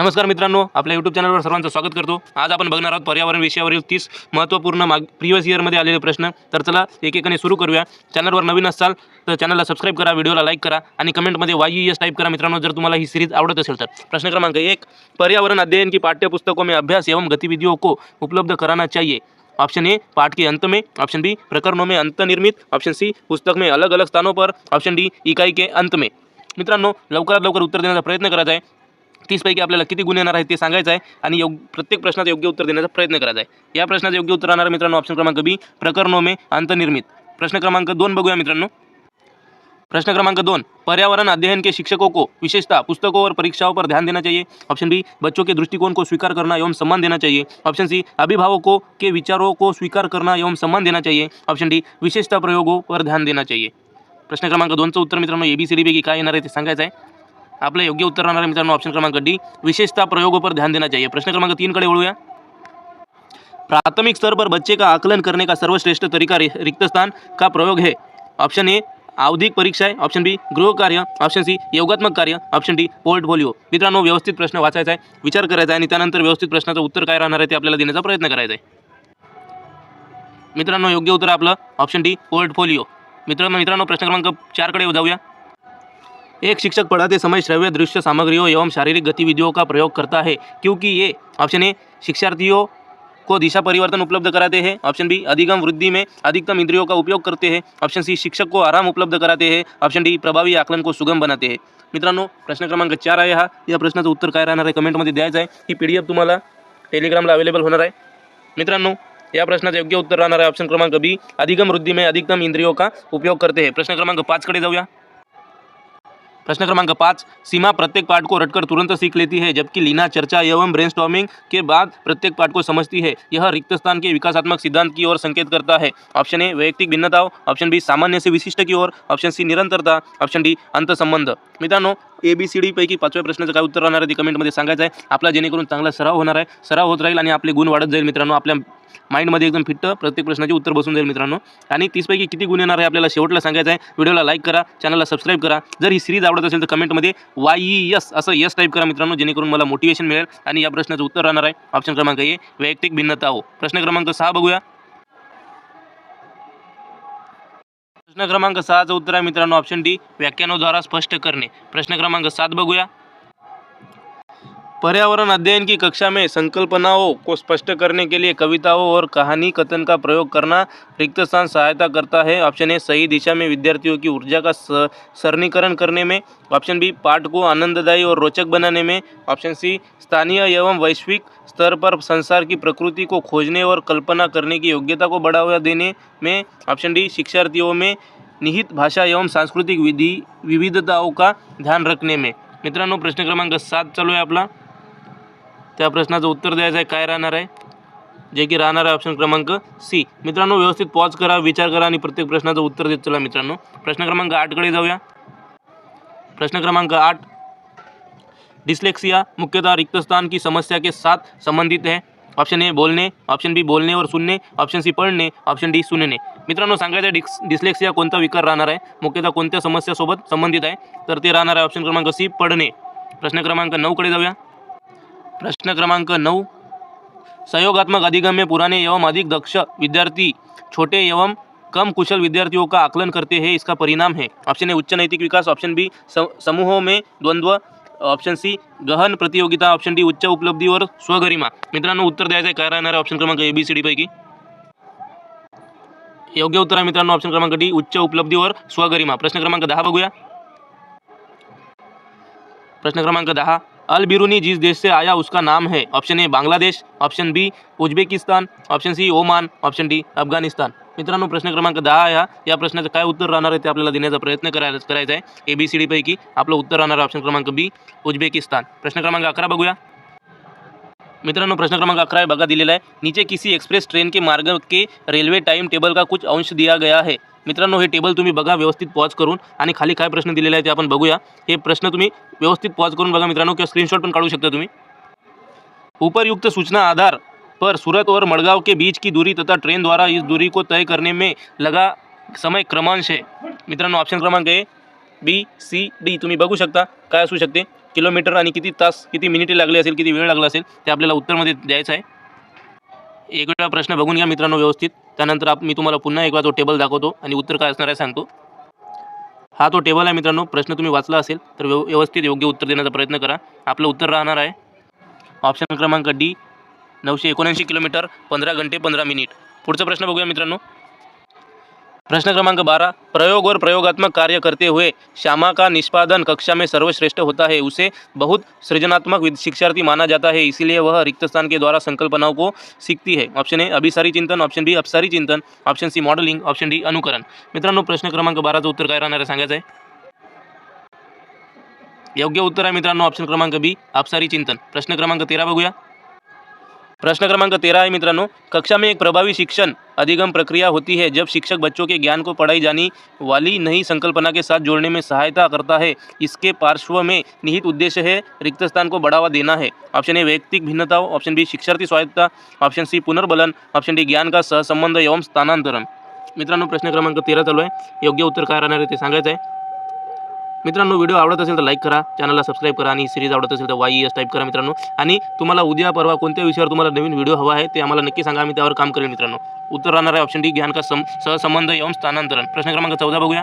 नमस्कार मित्रांनो आपल्या यूट्यूब चॅनलवर सर्वांचं स्वागत करतो. आज आपण बघणार आहोत पर्यावरण विषयावरील तीस महत्त्वपूर्ण माग प्रिव्हियस इयरमध्ये आलेले प्रश्न. तर चला एकेकाने सुरू करूया. चॅनलवर नवीन असाल तर चॅनलला सबस्क्राईब करा व्हिडिओला लाईक करा आणि कमेंटमध्ये वाय यू एस टाईप करा मित्रांनो जर तुम्हाला ही सिरीज आवडत असेल तर. प्रश्न क्रमांक एक पर्यावरण अध्ययन की पाठ्यपुस्तकों में अभ्यास एवं गतिविधियों को उपलब्ध कराना चाहिए? ऑप्शन ए पाठ के अंत में. ऑप्शन बी प्रकरणों में अंतर्निर्मित. ऑप्शन सी पुस्तक में अलग अलग स्थानों पर. ऑप्शन डी इकाई के अंत में. मित्रांनो लवकरात लवकर उत्तर देण्याचा प्रयत्न करायचा आहे. तीसपैकी आपल्याला किती गुण येणार आहेत ते सांगायचं आहे आणि योग प्रत्येक प्रश्नात योग्य उत्तर देण्याचा प्रयत्न करायचा आहे. या प्रश्नाचं योग्य उत्तर राहणार मित्रांनो ऑप्शन क्रमांक बी प्रकरणों में अंतर्निर्मित. प्रश्न क्रमांक दोन बघूया मित्रांनो. प्रश्न क्रमांक दोन पर्यावरण अध्ययन के शिक्षकों को विशेषता पुस्तकों और परीक्षाओं पर ध्यान देना चाहिए. ऑप्शन बी बच्चों के दृष्टिकोण को स्वीकार करना एवं सम्मान देना चाहिए. ऑप्शन सी अभिभावकों के विचारों को स्वीकार करना एवं सम्मान देना चाहिए. ऑप्शन डी विशेषता प्रयोगों पर ध्यान देना चाहिए. प्रश्न क्रमांक दोनचं उत्तर मित्रांनो ए बी सी डी पैकी काय येणार आहे ते सांगायचं आहे. आपलं योग्य उत्तर राहणार आहे मित्रांनो ऑप्शन क्रमांक डी विशेषतः प्रयोगों पर ध्यान देना चाहिए प्रश्न क्रमांक तीन कडे वळूया. प्राथमिक स्तर पर बच्चे का आकलन करने का सर्वश्रेष्ठ तरीका रिक्त स्थान का प्रयोग है? ऑप्शन ए आवधिक परीक्षा आहे. ऑप्शन बी गृहकार्य ऑप्शन सी योगात्मक कार्य. Option D portfolio. मित्रांनो व्यवस्थित प्रश्न वाचायचा आहे विचार करायचा आहे आणि त्यानंतर व्यवस्थित प्रश्नाचं उत्तर काय राहणार आहे ते आपल्याला देण्याचा प्रयत्न करायचा आहे. मित्रांनो योग्य उत्तर आपलं ऑप्शन डी पोर्टफोलिओ. मित्रांनो मित्रांनो प्रश्न क्रमांक चारकडे जाऊया. एक शिक्षक पढ़ाते समय श्रव्य दृश्य सामग्रियों एवं शारीरिक गतिविधियों का प्रयोग करता है, क्योंकि ये ऑप्शन ए शिक्षार्थियों को दिशा परिवर्तन उपलब्ध कराते हैं। ऑप्शन बी अधिगम वृद्धि में अधिकतम इंद्रियों का उपयोग करते हैं। ऑप्शन सी शिक्षक को आराम उपलब्ध कराते हैं। ऑप्शन डी प्रभावी आकलन को सुगम बनाते हैं। मित्रांनो, प्रश्न क्रमांक चार आहे हा। या प्रश्नाचं उत्तर काय राहणार आहे कमेंटमध्ये द्यायचं आहे. ही पी डी एफ़ तुम्हाला टेलिग्रामला अवेलेबल होणार आहे. मित्रांनो, या प्रश्नाचं योग्य उत्तर राहणार आहे ऑप्शन क्रमांक बी अधिगम वृद्धि में अधिकतम इंद्रियों का उपयोग करते हैं. प्रश्न क्रमांक पाचकडे जाऊया. प्रश्न क्रमांक पाँच, सीमा प्रत्येक पाठ को रटकर तुरंत सीख लेती है, जबकि लीना चर्चा एवं ब्रेन के बाद प्रत्येक पाठ को समझती है। यह रिक्त स्थान के विकासात्मक सिद्धांत की ओर संकेत करता है। ऑप्शन ए, वैयक्तिक भिन्नताओं। ऑप्शन बी, सामान्य से विशिष्ट की ओर। ऑप्शन सी, निरंतरता। ऑप्शन डी अंतसंबंध मित्रांनो ए बी सी डी पैकी पाचव्या प्रश्नाचं काय उत्तर राहणार आहे ते कमेंटमध्ये सांगायचं आहे. आपला जेणेकरून चांगला सराव होणार आहे. सराव होत राहील आणि आपले गुण वाढत जाईल मित्रांनो. आपल्या माइंडमध्ये एकदम फिट्ट प्रत्येक प्रश्नाचे उत्तर बसून जाईल मित्रांनो. आणि तीसपैकी किती गुण येणार आहे आपल्याला शेवटला सांगायचं आहे. व्हिडिओला लाईक करा चॅनलला सबस्क्राईब करा. जर ही सिरीज आवडत असेल तर कमेंटमध्ये Y E S yes yes type करा मित्रांनो जेणेकरून मला मोटिवेशन मिळेल आणि या प्रश्नाचं उत्तर राहणार आहे. ऑप्शन क्रमांक ए वैयक्तिक भिन्नता हो प्रश्न क्रमांक सहा बघूया. प्रश्न क्रमांक सहाचं उत्तर आहे मित्रांनो ऑप्शन डी व्याख्यानोद्वारा स्पष्ट करणे. प्रश्न क्रमांक सात बघूया. पर्यावरण अध्ययन की कक्षा में संकल्पनाओं को स्पष्ट करने के लिए कविताओं और कहानी कथन का प्रयोग करना रिक्त स्थान सहायता करता है। ऑप्शन ए, सही दिशा में विद्यार्थियों की ऊर्जा का स- सरलीकरण करने में। ऑप्शन बी, पाठ को आनंददायी और रोचक बनाने में। ऑप्शन सी, स्थानीय एवं वैश्विक स्तर पर संसार की प्रकृति को खोजने और कल्पना करने की योग्यता को बढ़ावा देने में। ऑप्शन डी, शिक्षार्थियों में निहित भाषा एवं सांस्कृतिक विधि, विविधताओं का ध्यान रखने में। मित्रांनो, प्रश्न क्रमांक सात चालू आहे आपला। त्या प्रश्नाचं उत्तर द्यायचं आहे. काय राहणार आहे? जे की राहणार आहे ऑप्शन क्रमांक सी मित्रांनो व्यवस्थित पॉज करा विचार करा आणि प्रत्येक प्रश्नाचं उत्तर देत चला मित्रांनो. प्रश्न क्रमांक आठकडे जाऊया. प्रश्न क्रमांक आठ. डिस्लेक्सिया मुख्यतः रिक्तस्थान की समस्या के साथ संबंधित है. ऑप्शन ए बोलणे ऑप्शन बी बोलणे और सुनणे ऑप्शन सी पडणे ऑप्शन डी सुनणे मित्रांनो सांगायचं आहे डिक्स डिस्लेक्सिया कोणता विकार राहणार आहे? मुख्यतः कोणत्या समस्यासोबत संबंधित आहे? तर ते राहणार आहे ऑप्शन क्रमांक सी पडणे प्रश्न क्रमांक नऊकडे जाऊया. प्रश्न क्रमांक नौ सहयोगात्मक अधिगम में पुराने एवं अधिक दक्ष विद्यार्थी, छोटे एवं कम कुशल विद्यार्थियों का आकलन करते हैं, इसका परिणाम है। ऑप्शन ए उच्च नैतिक विकास। ऑप्शन बी समूहों में द्वंद्व। ऑप्शन सी गहन प्रतियोगिता। ऑप्शन डी उच्च उपलब्धी और स्वगरिमा। मित्रांनो, उत्तर द्यायचं आहे. काय राहणार आहे ऑप्शन क्रमांक ए बी सी डी पैकी? योग्य उत्तर आहे मित्रांनो ऑप्शन क्रमांक डी उच्च उपलब्धी और स्वगरिमा. प्रश्न क्रमांक दहा बघूया. प्रश्न क्रमांक दहा. अल बिरूनी जिस देश से आया उसका नाम है option A Bangladesh option B Uzbekistan option C Oman option D Afghanistan मित्रांनो प्रश्न क्रमांक दहा आहे या प्रश्नाचं काय उत्तर राहणार आहे ते आपल्याला देण्याचा प्रयत्न करायला करायचा आहे. ए बी सी डी पैकी आपलं उत्तर राहणार ऑप्शन क्रमांक बी उझबेकिस्तान प्रश्न क्रमांक अकरा बघूया. मित्रांनो प्रश्न क्रमांक अकरा बघा दिलेला आहे. नीचे किसी एक्सप्रेस ट्रेन के मार्ग के रेल्वे टाइम टेबल का कुछ अंश दिया गया है. मित्रांनो हे टेबल तुम्ही बघा व्यवस्थित पॉज करून. आणि खाली काय प्रश्न दिलेला आहे ते आपण बघूया. हे प्रश्न तुम्ही व्यवस्थित पॉज करून बघा मित्रांनो किंवा स्क्रीनशॉट पण काढू शकता तुम्ही. उपरयुक्त सूचना आधार पर सूरत और मडगांव के बीच की दूरी तथा ट्रेन द्वारा इस दूरी को तय करने में लगा समय क्रमांश है. मित्रांनो ऑप्शन क्रमांक ए बी सी डी तुम्ही बघू शकता. काय असू शकते? किलोमीटर आणि किती तास किती मिनिटे लागले असेल किती वेळ लागला असेल ते आपल्याला उत्तरमध्ये द्यायचं आहे. एक वेळा प्रश्न बघून घ्या मित्रांनो व्यवस्थित. त्यानंतर आप मी तुम्हाला पुन्हा एक वेळा तो टेबल दाखवतो आणि उत्तर काय असणार आहे सांगतो. हा तो टेबल आहे मित्रांनो प्रश्न तुम्ही वाचला असेल तर व्यव व्यवस्थित योग्य उत्तर देण्याचा प्रयत्न करा. आपलं उत्तर राहणार आहे. ऑप्शन क्रमांक डी नऊशे एकोणऐंशी किलोमीटर पंधरा घंटे पंधरा मिनिट. पुढचा प्रश्न बघूया मित्रांनो. प्रश्न क्रमांक बारह प्रयोग और प्रयोगात्मक कार्य करते हुए श्यामा का निष्पादन कक्षा में सर्वश्रेष्ठ होता है उसे बहुत सृजनात्मक शिक्षार्थी माना जाता है इसीलिए वह रिक्त स्थान के द्वारा संकल्पनाओं को सीखती है। ऑप्शन ए अभिसारी चिंतन ऑप्शन बी अपसारी चिंतन option C modelling option D अनुकरण। मित्रांनो प्रश्न क्रमांक बाराचं उत्तर काय राहणार आहे सांगायचं आहे? योग्य उत्तर आहे मित्रांनो ऑप्शन क्रमांक बी अपसारी चिंतन. प्रश्न क्रमांक तेरा बघूया. प्रश्न क्रमांक तेरह है मित्रांनो. कक्षा में एक प्रभावी शिक्षण अधिगम प्रक्रिया होती है, जब शिक्षक बच्चों के ज्ञान को पढ़ाई जानी वाली नई संकल्पना के साथ जोड़ने में सहायता करता है। इसके पार्श्व में निहित उद्देश्य है, रिक्त स्थान को बढ़ावा देना है। ऑप्शन ए, वैयक्तिक भिन्नताओं ऑप्शन बी, शिक्षार्थी स्वायत्तता। ऑप्शन सी, पुनर्बलन। ऑप्शन डी, ज्ञान का सहसंबंध एवं स्थानांतरण। मित्रांनो, प्रश्न क्रमांक तेरा चालू आहे. योग्य उत्तर काय राहणार आहे ते मित्रांनो व्हिडिओ आवडत असेल तर लाईक करा चॅनलला सबस्क्राईब करा आणि सिरीज आवडत असेल तर वाई एस टाईप करा मित्रांनो. आणि तुम्हाला उद्या परवा कोणत्या विषयावर तुम्हाला नवीन व्हिडिओ हवा आहे ते आम्हाला नक्की सांगा आम्ही त्यावर काम करेल मित्रांनो. उत्तर राहणार आहे ऑप्शन डी ज्ञान का सम सहसंबंध एवं स्थानांतरण. प्रश्न क्रमांक चौदा बघूया.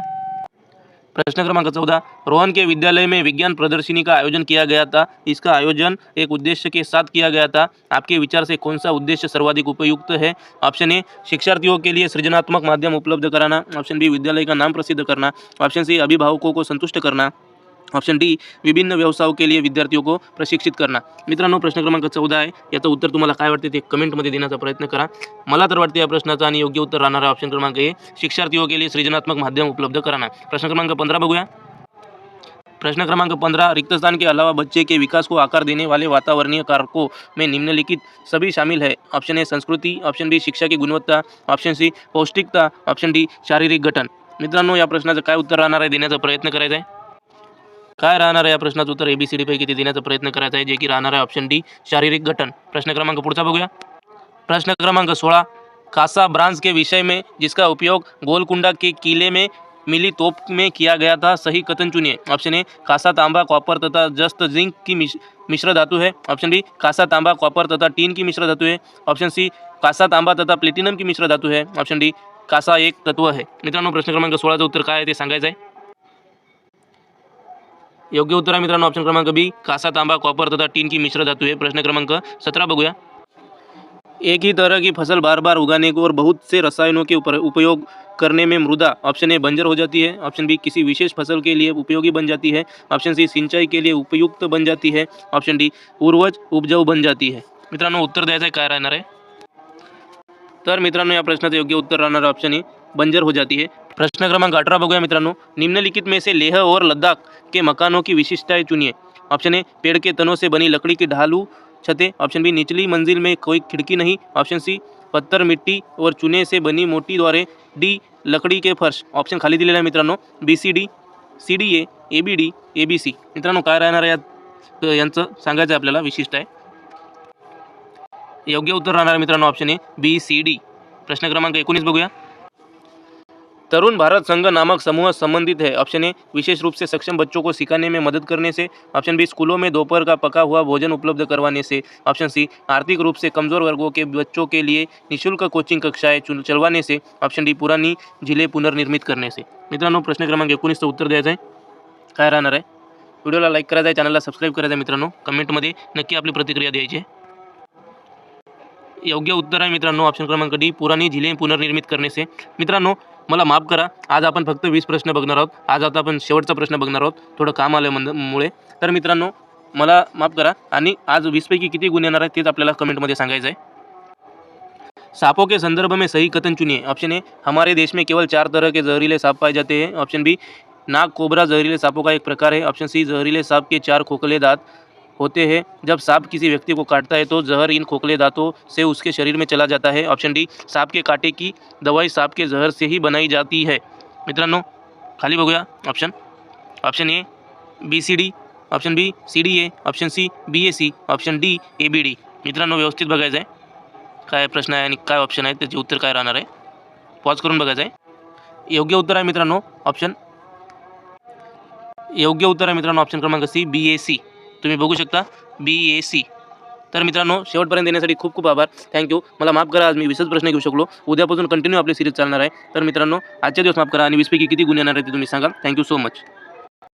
प्रश्न क्रमांक चौदह रोहन के विद्यालय में विज्ञान प्रदर्शनी का आयोजन किया गया था। इसका आयोजन एक उद्देश्य के साथ किया गया था। आपके विचार से कौन सा उद्देश्य सर्वाधिक उपयुक्त है? ऑप्शन ए शिक्षार्थियों के लिए सृजनात्मक माध्यम उपलब्ध कराना। ऑप्शन बी विद्यालय का नाम प्रसिद्ध करना। ऑप्शन सी अभिभावकों को संतुष्ट करना। ऑप्शन डी विभिन्न व्यवसायों के लिए विद्यार्थियों को प्रशिक्षित करना. मित्रांनो प्रश्न क्रमांक चौदा आहे. याचं उत्तर तुम्हाला काय वाटते ते कमेंटमध्ये देण्याचा प्रयत्न करा. मला तर वाटते या प्रश्नाचा आणि योग्य उत्तर राहणारा ऑप्शन क्रमांक ए शिक्षार्थियों के लिए सृजनात्मक माध्यम उपलब्ध कराना. प्रश्न क्रमांक पंधरा बघूया. प्रश्न क्रमांक पंद्रह रिक्त स्थान के अलावा बच्चे के विकास को आकार देने वाले वातावरणीय कारकों में निम्नलिखित सभी शामिल है. ऑप्शन ए संस्कृति. ऑप्शन बी शिक्षा की गुणवत्ता. ऑप्शन सी पौष्टिकता. ऑप्शन डी शारीरिक गठन. मित्रांनो या प्रश्नाचं काय उत्तर राहणार आहे देण्याचा प्रयत्न करायचा आहे. काय राहणार आहे या प्रश्नाचं उत्तर? एबीसीडी पैकी किती देण्याचा प्रयत्न करायचा आहे जे की राहणार आहे ऑप्शन डी शारीरिक घटन प्रश्न क्रमांक पुढचा बघूया. प्रश्न क्रमांक सोळा कासा ब्रांज के विषय में जिसका उपयोग गोलकुंडा के किले में मिली तोप में किया गया था सही कथन चुनिए। ऑप्शन ए कासा तांबा कॉपर तथा जस्त जिंक की मिश्र धातु है। ऑप्शन बी कासा तांबा कॉपर तथा टीन की मिश्र धातु है। ऑप्शन सी कासा तांबा तथा प्लेटिनम की मिश्र धातु है। ऑप्शन डी कासा एक तत्व है। मित्रांनो प्रश्न क्रमांक सोळाचं उत्तर काय आहे ते सांगायचं आहे. योग्य उत्तर आहे मित्रांनो ऑप्शन क्रमांक बी कासा तांबा कॉपर तथा टीन की मिश्र धातु है प्रश्न क्रमांक सत्रह बघूया. एक ही तरह की फ़सल बार बार उगाने को और बहुत से रसायनों के ऊपर उपयोग करने में मृदा ऑप्शन ए बंजर हो जाती है. ऑप्शन बी किसी विशेष फ़सल के लिए उपयोगी बन जाती है. ऑप्शन सी सिंचाई के लिए उपयुक्त बन जाती है. ऑप्शन डी उर्वज उपजाऊ बन जाती है. मित्रांनो, उत्तर द्यायचं काय राहणार आहे? तर मित्रांनो, या प्रश्नाचं योग्य उत्तर आहे ऑप्शन ए बंजर हो जाती है. प्रश्न क्रमांक अठरा बघूया मित्रांनो. निम्नलिखित में से लेह और लद्दाख के मकानों की विशिष्टताएं चुनिए. ऑप्शन ए पेड़ के तनों से बनी लकड़ी की ढालू. छतें ऑप्शन बी निचली मंजिल में कोई खिड़की नहीं. ऑप्शन सी पत्थर मिट्टी और चुने से बनी मोटी द्वारे डी लकड़ी के फर्श. ऑप्शन खाली दिलेला आहे मित्रांनो. B C D C D A A B D A B C मित्रांनो काय राहणार आहे यात? यांचं सांगायचं आहे आपल्याला विशिष्ट आहे योग्य उत्तर राहणार मित्रांनो option A B C D प्रश्न क्रमांक एकोणीस बघूया. तरुण भारत संघ नामक समूह संबंधित है। ऑप्शन ए विशेष रूप से सक्षम बच्चों को सिखाने में मदद करने से। ऑप्शन बी स्कूलों में दोपहर का पका हुआ भोजन उपलब्ध करवाने से। ऑप्शन सी आर्थिक रूप से कमज़ोर वर्गों के बच्चों के लिए निशुल्क कोचिंग कक्षाएँ चलवाने से। ऑप्शन डी पुरानी ज़िले पुनर्निर्मित करने से। मित्रांनो, प्रश्न क्रमांक एकोणीसचं उत्तर द्यायचं काय राहणार आहे? व्हिडिओला लाईक करायचं आहे चॅनलला सबस्क्राईब करायचं आहे मित्रांनो. कमेंटमध्ये नक्की आपली प्रतिक्रिया द्यायची योग्य उत्तर आहे मित्रांनो. ऑप्शन क्रमांक डी पुराणी झिले पुनर्निर्मित करणे से मित्रांनो मला माफ करा. आज आपण फक्त वीस प्रश्न बघणार आहोत. आज आता आपण शेवटचा प्रश्न बघणार आहोत. थोडं काम आलं मुळे. तर मित्रांनो मला माफ करा. आणि आज वीसपैकी किती गुण येणार आहेत तेच आपल्याला कमेंटमध्ये सांगायचं आहे सांपों के संदर्भ में सही कथन चुनिए. ऑप्शन ए हमारे देश में केवल चार तरह के जहरीले सांप पाए जाते हैं. ऑप्शन बी नाग कोबरा जहरीले सांपों का एक प्रकार है. ऑप्शन सी जहरीले सांप के चार खोखले दांत. होते हैं। जब सांप किसी व्यक्ति को काटता है तो जहर इन खोखले दांतों से उसके शरीर में चला जाता है। ऑप्शन डी, सांप के कांटे की दवाई सांप के जहर से ही बनाई जाती है। मित्रांनो, खाली बघूया option. Option A, B, C, D. Option B, C, D, A. Option C, B, A, C. Option D, A, B, D. मित्रांनो, व्यवस्थित बघायचं आहे। काय प्रश्न आहे आणि ऑप्शन आहे, त्याचे उत्तर काय राहणार आहे? पॉज करून बघायचं आहे. योग्य उत्तर आहे मित्रांनो, ऑप्शन. योग्य उत्तर आहे मित्रांनो, ऑप्शन क्रमांक सी, बी, ए, सी. तुम्ही बघू शकता बी ए सी तर मित्रांनो शेवटपर्यंत येण्यासाठी खूप खूप आभार. थँक्यू मला माफ करा आज मी वीसच प्रश्न घेऊ शकलो. उद्यापासून कंटिन्यू आपली सिरीज चालणार आहे. तर मित्रांनो आजच्या दिवस माफ करा आणि वीसपैकी किती गुन्हे येणार आहे ते तुम्ही सांगाल थँक्यू सो मच